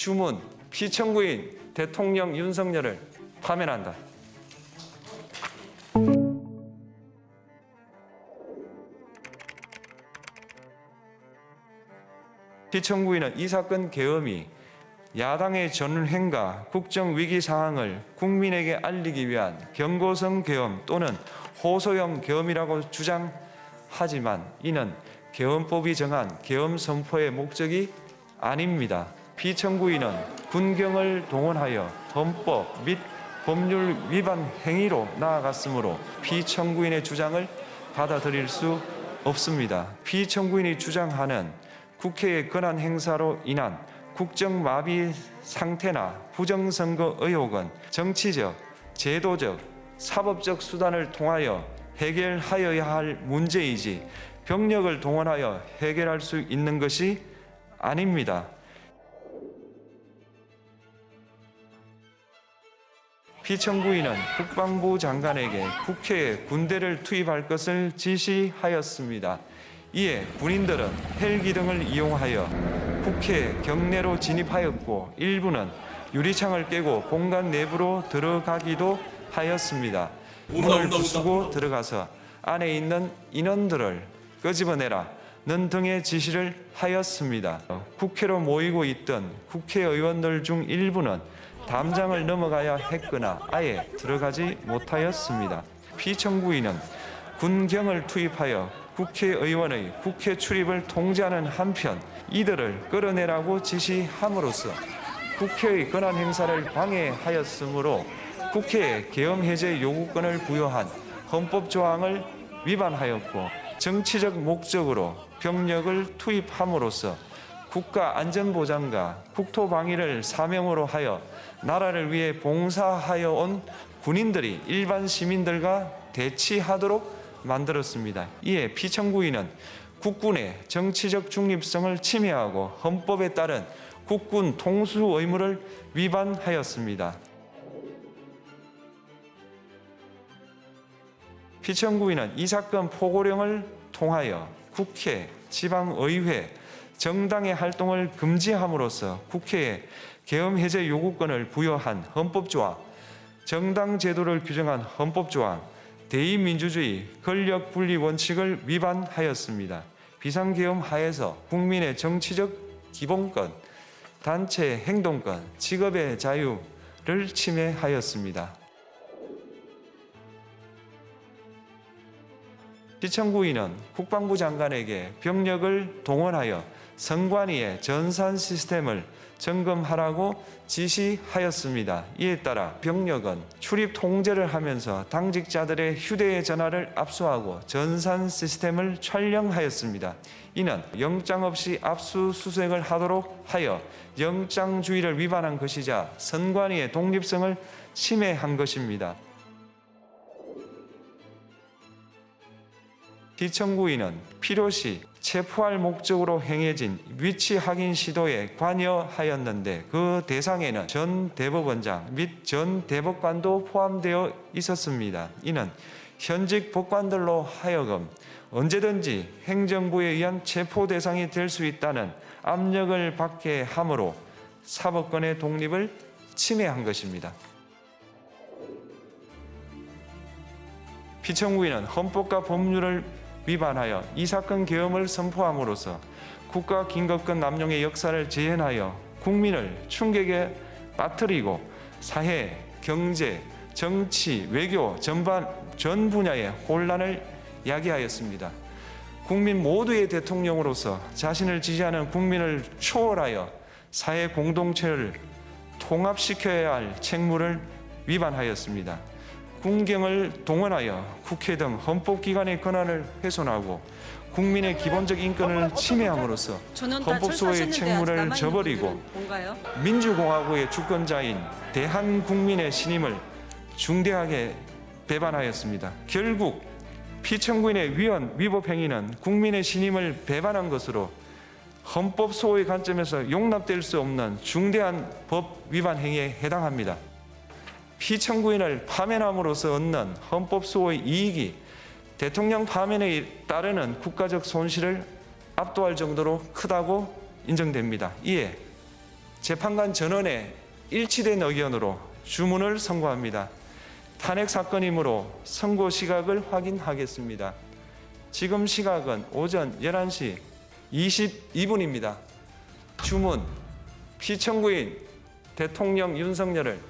주문 피청구인 대통령 윤석열을 파면한다. 피청구인은 이 사건 계엄이 야당의 전횡과 국정 위기 상황을 국민에게 알리기 위한 경고성 계엄 또는 호소형 계엄이라고 주장하지만 이는 계엄법이 정한 계엄 선포의 목적이 아닙니다. 피청구인은 군경을 동원하여 헌법 및 법률 위반 행위로 나아갔으므로 피청구인의 주장을 받아들일 수 없습니다. 피청구인이 주장하는 국회의 권한 행사로 인한 국정 마비 상태나 부정선거 의혹은 정치적, 제도적, 사법적 수단을 통하여 해결하여야 할 문제이지 병력을 동원하여 해결할 수 있는 것이 아닙니다. 피청구인은 국방부 장관에게 국회에 군대를 투입할 것을 지시하였습니다. 이에 군인들은 헬기 등을 이용하여 국회 경내로 진입하였고 일부는 유리창을 깨고 공간 내부로 들어가기도 하였습니다. 문을 부수고 들어가서 안에 있는 인원들을 끄집어내라 는 등의 지시를 하였습니다. 국회로 모이고 있던 국회의원들 중 일부는 담장을 넘어가야 했거나 아예 들어가지 못하였습니다. 피청구인은 군경을 투입하여 국회의원의 국회 출입을 통제하는 한편 이들을 끌어내라고 지시함으로써 국회의 권한 행사를 방해하였으므로 국회에 계엄 해제 요구권을 부여한 헌법 조항을 위반하였고 정치적 목적으로 병력을 투입함으로써 국가 안전보장과 국토방위를 사명으로 하여 나라를 위해 봉사하여 온 군인들이 일반 시민들과 대치하도록 만들었습니다. 이에 피청구인은 국군의 정치적 중립성을 침해하고 헌법에 따른 국군 통수 의무를 위반하였습니다. 피청구인은 이 사건 포고령을 통하여 국회, 지방의회, 정당의 활동을 금지함으로써 국회에 계엄 해제 요구권을 부여한 헌법조항, 정당 제도를 규정한 헌법조항, 대의민주주의 권력 분리 원칙을 위반하였습니다. 비상계엄 하에서 국민의 정치적 기본권, 단체 행동권, 직업의 자유를 침해하였습니다. 시청구인은 국방부 장관에게 병력을 동원하여 선관위의 전산 시스템을 점검하라고 지시하였습니다. 이에 따라 병력은 출입 통제를 하면서 당직자들의 휴대 전화를 압수하고 전산 시스템을 촬영하였습니다. 이는 영장 없이 압수수색을 하도록 하여 영장주의를 위반한 것이자 선관위의 독립성을 침해한 것입니다. 피청구인은 필요시 체포할 목적으로 행해진 위치 확인 시도에 관여하였는데 그 대상에는 전 대법원장 및 전 대법관도 포함되어 있었습니다. 이는 현직 법관들로 하여금 언제든지 행정부에 의한 체포 대상이 될 수 있다는 압력을 받게 함으로 사법권의 독립을 침해한 것입니다. 피청구인은 헌법과 법률을 위반하여 이 사건 계엄을 선포함으로써 국가 긴급권 남용의 역사를 재현하여 국민을 충격에 빠뜨리고 사회, 경제, 정치, 외교 전반 전 분야의 혼란을 야기하였습니다. 국민 모두의 대통령으로서 자신을 지지하는 국민을 초월하여 사회 공동체를 통합시켜야 할 책무를 위반하였습니다. 군경을 동원하여 국회 등 헌법기관의 권한을 훼손하고 국민의 기본적 인권을 침해함으로써 헌법 소의 책무를 저버리고? 민주공화국의 주권자인 대한국민의 신임을 중대하게 배반하였습니다. 결국 피청구인의 위헌 위법 행위는 국민의 신임을 배반한 것으로 헌법 소의 관점에서 용납될 수 없는 중대한 법 위반 행위에 해당합니다. 피청구인을 파면함으로써 얻는 헌법 소의 이익이 대통령 파면에 따르는 국가적 손실을 압도할 정도로 크다고 인정됩니다. 이에 재판관 전원의 일치된 의견으로 주문을 선고합니다. 탄핵 사건이므로 선고 시각을 확인하겠습니다. 지금 시각은 오전 11시 22분입니다. 주문 피청구인 대통령 윤석열을